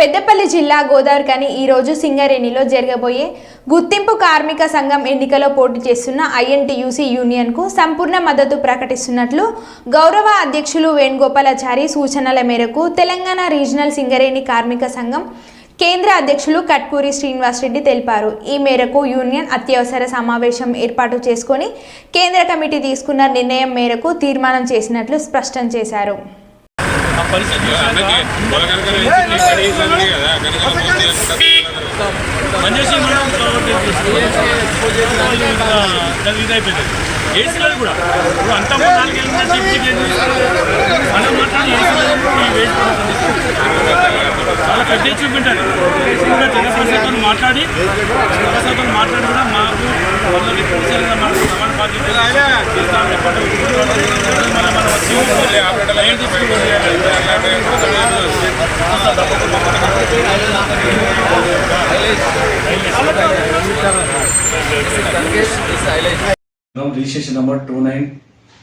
పెద్దపల్లి జిల్లా గోదావరికని ఈరోజు సింగరేణిలో జరగబోయే గుర్తింపు కార్మిక సంఘం ఎన్నికలో పోటీ చేస్తున్న ఐఎన్టీయూసీ యూనియన్కు సంపూర్ణ మద్దతు ప్రకటిస్తున్నట్లు గౌరవ అధ్యక్షులు వేణుగోపాలాచారి సూచనల మేరకు తెలంగాణ రీజనల్ సింగరేణి కార్మిక సంఘం కేంద్ర అధ్యక్షులు కట్కూరి శ్రీనివాసరెడ్డి తెలిపారు. ఈ మేరకు యూనియన్ అత్యవసర సమావేశం ఏర్పాటు చేసుకొని కేంద్ర కమిటీ తీసుకున్న నిర్ణయం మేరకు తీర్మానం చేసినట్లు స్పష్టం చేశారు. పనిచేసి ఇదైపోయింది ఏసీలో కూడా ఇప్పుడు అంతా నాలుగేళ్ళ మనం మాట్లాడి ఏసీలో చాలా పెద్ద మాట్లాడి జనప్రసాద్తో మాట్లాడి కూడా మాకు సమాన బాధ్యత చేస్తామని చెప్పడం వచ్చి line registration number two nine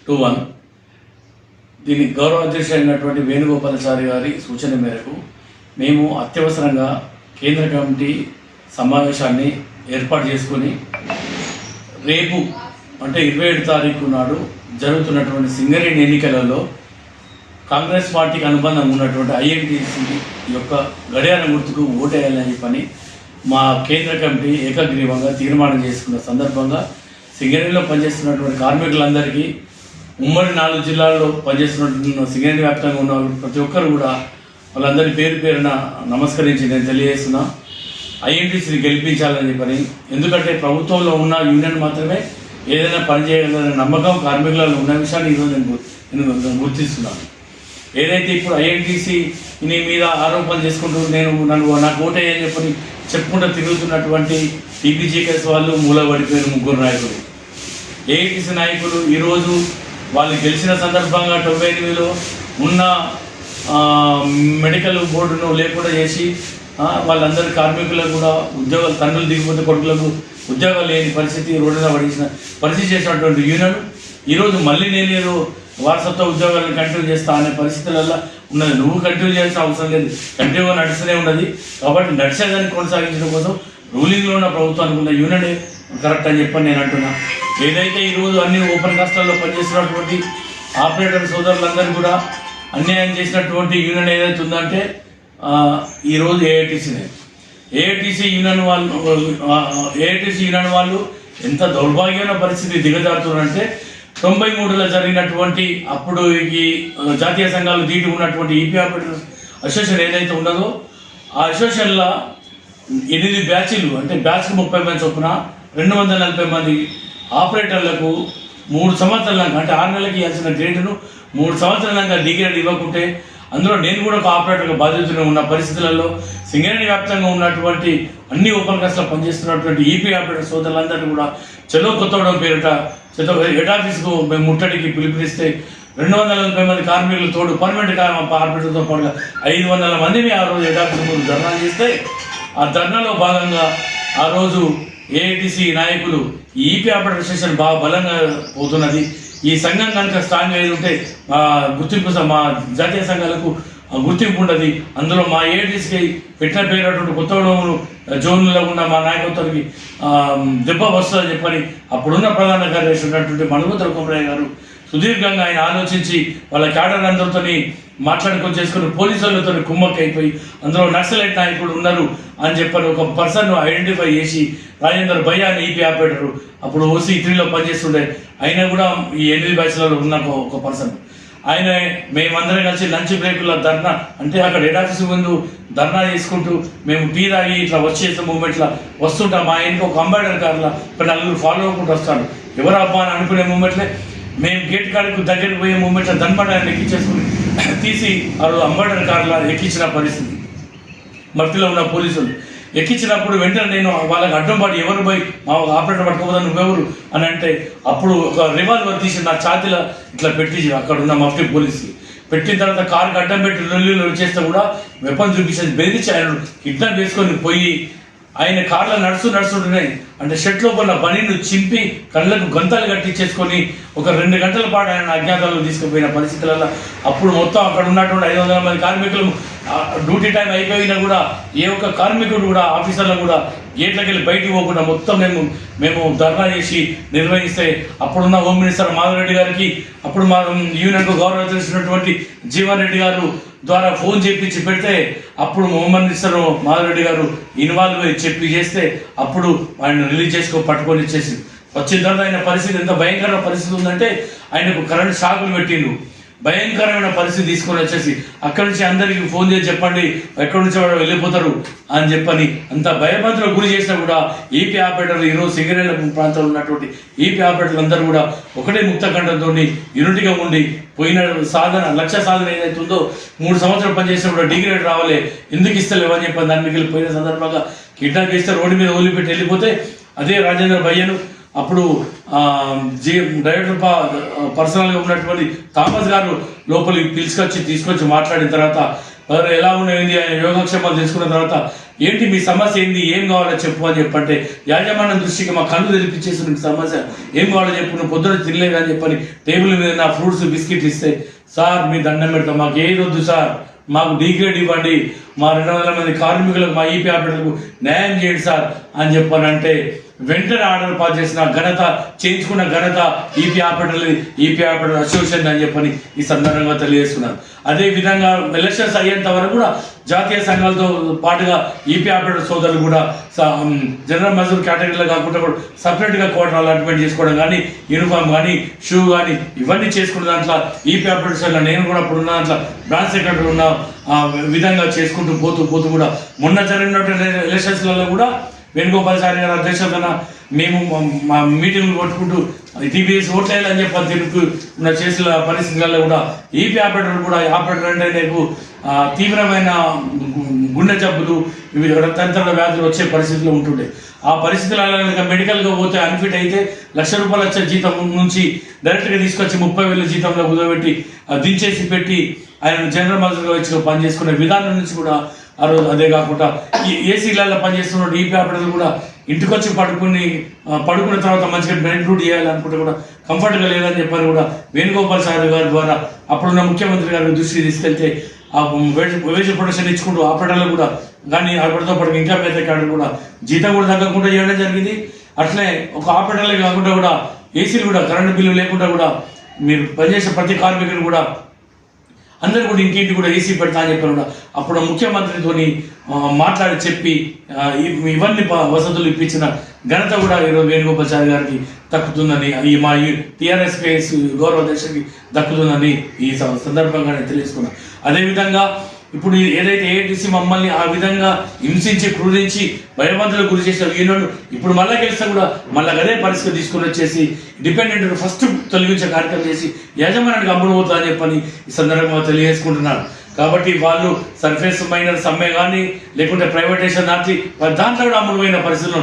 two one దీని గౌరవ అధ్యక్షుడు అయినటువంటి వేణుగోపాలచారి గారి సూచన మేరకు మేము అత్యవసరంగా కేంద్ర కమిటీ సమావేశాన్ని ఏర్పాటు చేసుకొని రేపు అంటే ఇరవై ఏడు తారీఖు నాడు జరుగుతున్నటువంటి సింగరేణి ఎన్నికలలో కాంగ్రెస్ పార్టీకి అనుబంధం ఉన్నటువంటి ఐఎన్టీసీ యొక్క గడియార గుర్తుకు ఓటేయాలని పని మా కేంద్ర కమిటీ ఏకగ్రీవంగా తీర్మానం చేసుకున్న సందర్భంగా సింగరేణిలో పనిచేస్తున్నటువంటి కార్మికులందరికీ ఉమ్మడి నాలుగు జిల్లాల్లో పనిచేస్తున్నటువంటి సింగరేణి వ్యాప్తంగా ఉన్న ప్రతి ఒక్కరు కూడా వాళ్ళందరి పేరు పేరున నమస్కరించి నేను తెలియజేస్తున్నాను ఐఎన్టీసీని గెలిపించాలని చెప్పని. ఎందుకంటే ప్రభుత్వంలో ఉన్న యూనియన్ మాత్రమే ఏదైనా పనిచేయగలన నమ్మకం కార్మికులలో ఉన్న విషయాన్ని ఈరోజు నేను నేను గుర్తిస్తున్నాను. ఏదైతే ఇప్పుడు ఐఎన్టీసీ మీద ఆరోపణలు చేసుకుంటూ నేను నన్ను నాకు ఓటేయని చెప్పని చెప్పుకుంటూ తిరుగుతున్నటువంటి టీపీజీకేఎస్ వాళ్ళు మూలబడిపోయిన ముగ్గురు నాయకులు. ఏఐటీసీ నాయకులు ఈరోజు వాళ్ళు గెలిచిన సందర్భంగా తొంభై ఎనిమిదిలో ఉన్న మెడికల్ బోర్డును లేకుండా చేసి వాళ్ళందరి కార్మికులకు కూడా ఉద్యోగాలు తండ్రులు దిగిపోతే కొడుకులకు ఉద్యోగాలు లేని పరిస్థితి రోడ్డున పడించిన పరిస్థితి చేసినటువంటి యూనియన్. ఈరోజు మళ్ళీ నేను ఏదో వారసత్వ ఉద్యోగాలను కంటిన్యూ చేస్తా అనే పరిస్థితులలో ఉన్నది. నువ్వు కంటిన్యూ చేయాల్సిన అవసరం లేదు. కంటిన్యూగా నడుస్తూనే ఉన్నది. కాబట్టి నడిచేదాన్ని కొనసాగించడం కోసం రూలింగ్లో ఉన్న ప్రభుత్వానికి ఉన్న యూనియన్ కరెక్ట్ అని చెప్పని నేను అంటున్నా. ఏదైతే ఈరోజు అన్ని ఓపెన్ కాస్ట్లలో పనిచేస్తున్నటువంటి ఆపరేటర్ సోదరులందరూ కూడా అన్యాయం చేసినటువంటి యూనియన్ ఏదైతే ఉందంటే ఈరోజు ఏఐటీసీనే ఏఐటీసీ యూనియన్ వాళ్ళు ఏఐటీసీ యూనియన్ వాళ్ళు ఎంత దౌర్భాగ్యమైన పరిస్థితి దిగజారుతున్నారంటే తొంభై మూడులో జరిగినటువంటి అప్పుడు ఈ జాతీయ సంఘాలు దీటి ఉన్నటువంటి ఈపీ ఆపరేటర్స్ అసోసియేషన్ ఏదైతే ఉన్నదో ఆ అసోసియేషన్లో ఎనిమిది బ్యాచ్లు అంటే బ్యాచ్కి ముప్పై మంది చొప్పున రెండు వందల నలభై మంది ఆపరేటర్లకు మూడు సంవత్సరాలకు అంటే ఆరు నెలలకి ఇవ్వాల్సిన గ్రేడ్ను మూడు సంవత్సరాలకు డిగ్రేడ్ ఇవ్వకుంటే అందులో నేను కూడా ఒక ఆపరేటర్గా బాధ్యతగా ఉన్న పరిస్థితులలో సింగరేణి వ్యాప్తంగా ఉన్నటువంటి అన్ని ఓపెన్ కాస్ట్లో పనిచేస్తున్నటువంటి ఈపీ ఆపరేటర్ సోదరులందరినీ కూడా చదువు కొత్తవడం పేరిట చలో హెడ్ ఆఫీస్కు మేము ముట్టడికి పిలుపునిస్తే రెండు వందల ముప్పై మంది కార్మికులు తోడు పర్మనెంట్ ఆపరేటర్తో పాటుగా ఐదు వందల మందిని ఆ రోజు హెడ్ ఆఫీస్ ముందు ధర్నా చేస్తే ఆ ధర్నాలో భాగంగా ఆ రోజు ఏఐటీసీ నాయకులు ఈపీ ఆపరేటర్ స్టేషన్ బాగా బలంగా పోతున్నది. ఈ సంఘం కనుక స్ట్రాంగ్ అయి ఉంటే గుర్తింపు మా జాతీయ సంఘాలకు గుర్తింపు ఉండదు. అందులో మా ఏఐటిసికి పెట్టిన పేరు కొత్తగూడెం జోన్లో ఉన్న మా నాయకత్వానికి దెబ్బ వస్తుందని చెప్పని అప్పుడున్న ప్రధాన కార్యదర్శి ఉన్నటువంటి మనుగుతర కుమరయ్య గారు సుదీర్ఘంగా ఆయన ఆలోచించి వాళ్ళ క్యాడర్ అందరితో మాట్లాడుకొని చేసుకుని పోలీసు వాళ్ళతో కుమ్మక్క అయిపోయి అందులో నక్సలైట్ నాయకుడు ఉన్నారు అని చెప్పని ఒక పర్సన్ ఐడెంటిఫై చేసి రాజేందర్ భయ్య అని ఈపీ ఆపేటరు అప్పుడు ఓసీ త్రీలో పనిచేస్తుండే. ఆయన కూడా ఈ ఎనిమిది బ్యాచ్లలో ఉన్న ఒక- పర్సన్. ఆయన మేమందరం కలిసి లంచ్ బ్రేకుల్లో ధర్నా అంటే అక్కడ హెడ్ ఆఫీస్ ముందు ధర్నా చేసుకుంటూ మేము టీ తాగి ఇట్లా వచ్చేసే మూమెంట్లో వస్తుంటాం. మా ఇంటికి ఒక అంబాయిడర్ కార్లో ఇక్కడ నలుగురు ఫాలో అవ్వకుండా వస్తాడు ఎవరు అబ్బా అని అనుకునే మూమెంట్లే మేము గేట్ కాడికి దగ్గరికి పోయే మూమెంట్లో దన్మడాన్ని ఎక్కించేసుకుని తీసి వాళ్ళు అంబాడర్ కార్లా కార్లో ఎక్కించిన పరిస్థితి. మట్టిలో ఉన్న పోలీసులు. ఎక్కించినప్పుడు వెంటనే నేను వాళ్ళకి అడ్డం పడి ఎవరు పోయి మా ఆపరేటర్ పట్టుకోదా నువ్వెవరు అని అంటే అప్పుడు ఒక రివాల్వర్ తీసి నా ఛాతీలో ఇట్లా పెట్టించి అక్కడ ఉన్న మఫ్టీ పోలీస్కి పెట్టిన తర్వాత కారుకి అడ్డం పెట్టి లొల్లిలో వచ్చేస్తే కూడా వెపన్ చూపించేసి బెదిరించి ఆయన కిడ్నాప్ చేసుకొని పోయి ఆయన కార్ల నడుస్తూ నడుస్తుంటున్నాయి అంటే షెట్ లోపల బనీను చింపి కళ్ళకు గంతలు కట్టించేసుకొని ఒక రెండు గంటల పాటు ఆయన అజ్ఞాతంలో తీసుకుపోయిన పరిస్థితులలో అప్పుడు మొత్తం అక్కడ ఉన్నటువంటి ఐదు వందల మంది కార్మికులు డ్యూటీ టైం అయిపోయినా కూడా ఏ ఒక్క కార్మికుడు కూడా ఆఫీసర్లు కూడా గేట్లకి వెళ్ళి బయటికి పోకుండా మొత్తం మేము మేము ధర్నా చేసి నిర్వహిస్తే అప్పుడున్న హోమ్ మినిస్టర్ మాధవరెడ్డి గారికి అప్పుడు మా యూనియన్కు గౌరవ తెలిసినటువంటి జీవన్ రెడ్డి గారు ద్వారా ఫోన్ చేపించి పెడితే అప్పుడు మొహమ్మద్ మినిస్టర్ మాధవరెడ్డి గారు ఇన్వాల్వ్ అయ్యి చెప్పి చేస్తే అప్పుడు ఆయన రిలీజ్ చేసుకో పట్టుకొని ఇచ్చేసి వచ్చిన తర్వాత ఆయన పరిస్థితి ఎంత భయంకరమైన పరిస్థితి ఉందంటే ఆయనకు కరెంట్ షాకులు పెట్టిండు భయంకరమైన పరిస్థితి తీసుకొని వచ్చేసి అక్కడి నుంచి అందరికీ ఫోన్ చేసి చెప్పండి ఎక్కడి నుంచి వాళ్ళు వెళ్ళిపోతారు అని చెప్పని అంత భయభద్రకు గురి చేసినా కూడా ఈపీ ఆపరేటర్లు ఈరోజు సింగరేళ్ళ ప్రాంతంలో ఉన్నటువంటి ఈపీ ఆపరేటర్లు అందరూ కూడా ఒకటే ముక్తఖండంతో యూనిట్గా ఉండి పోయిన సాధన లక్ష్య సాధన ఏదైతే ఉందో మూడు సంవత్సరాలు పనిచేసినా కూడా డిగ్రీ రేట్ రావాలి ఎందుకు ఇస్తలేవు అని చెప్పి దాని మీకు పోయిన సందర్భంగా కిడ్నాప్ చేస్తే రోడ్డు మీద వదిలిపెట్టి వెళ్ళిపోతే అదే రాజేంద్ర భయ్యను అప్పుడు జీ డైరెక్టర్ ప పర్సనల్గా ఉన్నటువంటి థామస్ గారు లోపలికి పిలుచుకొచ్చి తీసుకొచ్చి మాట్లాడిన తర్వాత వారు ఎలా ఉన్నది ఆయన యోగక్షేమాలు తెలుసుకున్న తర్వాత ఏంటి మీ సమస్య ఏంది? ఏం కావాలో చెప్పు అని చెప్పంటే యాజమాన్యం దృష్టికి మా కళ్ళు తెలిపించేసి మీ సమస్య ఏం కావాలో చెప్పు నువ్వు పొద్దున తినలేదు అని చెప్పని టేబుల్ మీద నా ఫ్రూట్స్ బిస్కెట్ ఇస్తే సార్ మీ దండం పెడతాం మాకు ఏది వద్దు సార్ మాకు డిగ్రేడ్ ఇవ్వండి మా రెండు వందల మంది కార్మికులకు మా ఈపీ ఆపరేటర్లకు న్యాయం చేయండి సార్ అని చెప్పానంటే వెంటనే ఆర్డర్ పాస్ చేసిన ఘనత చేయించుకున్న ఘనత ఈపీ ఆపరేటర్లు ఈపీ ఆపరేటర్ అసోసియేషన్ అని చెప్పని ఈ సందర్భంగా తెలియజేస్తున్నారు అదే విధంగా ఎలక్షన్స్ అయ్యేంత వరకు కూడా జాతీయ సంఘాలతో పాటుగా ఈపీ ఆపరేటర్ సోదరులు కూడా స- జనరల్ మజూర్ కేటగిరీలో కాకుండా కూడా సపరేట్గా కోటర్ అలాట్మెంట్ చేసుకోవడం కానీ యూనిఫామ్ కానీ షూ కానీ ఇవన్నీ చేసుకున్న దాంట్లో ఈపీ ఆపరేటర్స్లో నేను కూడా ఇప్పుడు ఉన్న దాంట్లో బ్రాంచ్ సెక్రటరీ ఉన్న విధంగా చేసుకుంటూ పోతూ పోతూ కూడా మొన్న జరిగినటువంటి ఎలక్షన్స్లలో కూడా వేణుగోపాలచారి గారి అధ్యక్షతన మేము మా- మీటింగ్లు కొట్టుకుంటూ టీపీఎస్ ఓట్లేయాలని చెప్పి తిరుగుతూ ఉన్న చేసిన పరిస్థితులలో కూడా ఈపీ ఆపరేటర్ కూడా ఆపరేటర్ అంటే నీకు తీవ్రమైన గుండె జబ్బులు ఇవి రక్తంతర వ్యాధులు వచ్చే పరిస్థితులు ఉంటుండే. ఆ పరిస్థితులలో ఇంకా మెడికల్గా పోతే అన్ఫిట్ అయితే లక్ష రూపాయలు వచ్చే జీతం నుంచి డైరెక్ట్గా తీసుకొచ్చి ముప్పై వేల జీతంలో కుదబెట్టి దించేసి పెట్టి ఆయన జనరల్ మజూర్గా వచ్చి పని చేసుకునే విధానం నుంచి కూడా ఆ రోజు అదే కాకుండా ఈ ఏసీలలో పనిచేస్తున్న ఈపీ ఆపరేటర్లు కూడా ఇంటికి వచ్చి పడుకుని పడుకున్న తర్వాత మంచిగా బెడ్ రూట్ చేయాలనుకుంటే కూడా కంఫర్ట్గా లేదని చెప్పని కూడా వేణుగోపాల్ సార్ గారి ద్వారా అప్పుడున్న ముఖ్యమంత్రి గారి దృష్టికి తీసుకెళ్తే ఆ వేజ్ ప్రొటెక్షన్ ఇచ్చుకుంటూ ఆపరేటర్లు కూడా కానీ ఆపరేటర్తో పాటు ఇంకా పెద్ద క్యాడర్ కూడా జీతం కూడా తగ్గకుండా చేయడం జరిగింది. అట్లే ఒక ఆపరేటర్లే కాకుండా కూడా ఏసీలు కూడా కరెంటు బిల్లు లేకుండా కూడా మీరు పనిచేసే ప్రతి కార్మికులు కూడా అందరు కూడా ఇంటింటి కూడా ఏసీ పెడతా అని చెప్పారు. కూడా అప్పుడు ముఖ్యమంత్రితో మాట్లాడి చెప్పి ఇవన్నీ వసతులు ఇప్పించిన ఘనత కూడా ఈరోజు వేణుగోపాచారి గారికి దక్కుతుందని ఈ మా టీఆర్ఎస్ కేసు గౌరవ అధ్యక్షుడికి దక్కుతుందని ఈ స- సందర్భంగా నేను తెలియజేసుకున్నాను అదేవిధంగా ఇప్పుడు ఏదైతే ఏటీసీ మమ్మల్ని ఆ విధంగా హింసించి క్రూరించి భయవంతులకు గురి చేసిన ఈనాడు ఇప్పుడు మళ్ళా గెలిస్తే కూడా మళ్ళీ అదే పరిస్థితి తీసుకొని వచ్చేసి డిపెండెంట్ ఫస్ట్ తొలగించే కార్యక్రమం చేసి యజమానికి అమ్ముడు చెప్పని ఈ సందర్భంగా తెలియజేసుకుంటున్నారు. కాబట్టి వాళ్ళు సర్ఫేస్ మైనర్ సమ్మె కానీ లేకుంటే ప్రైవేటేషన్ దాంట్లో దాంట్లో కూడా అమ్ముడు పరిస్థితులు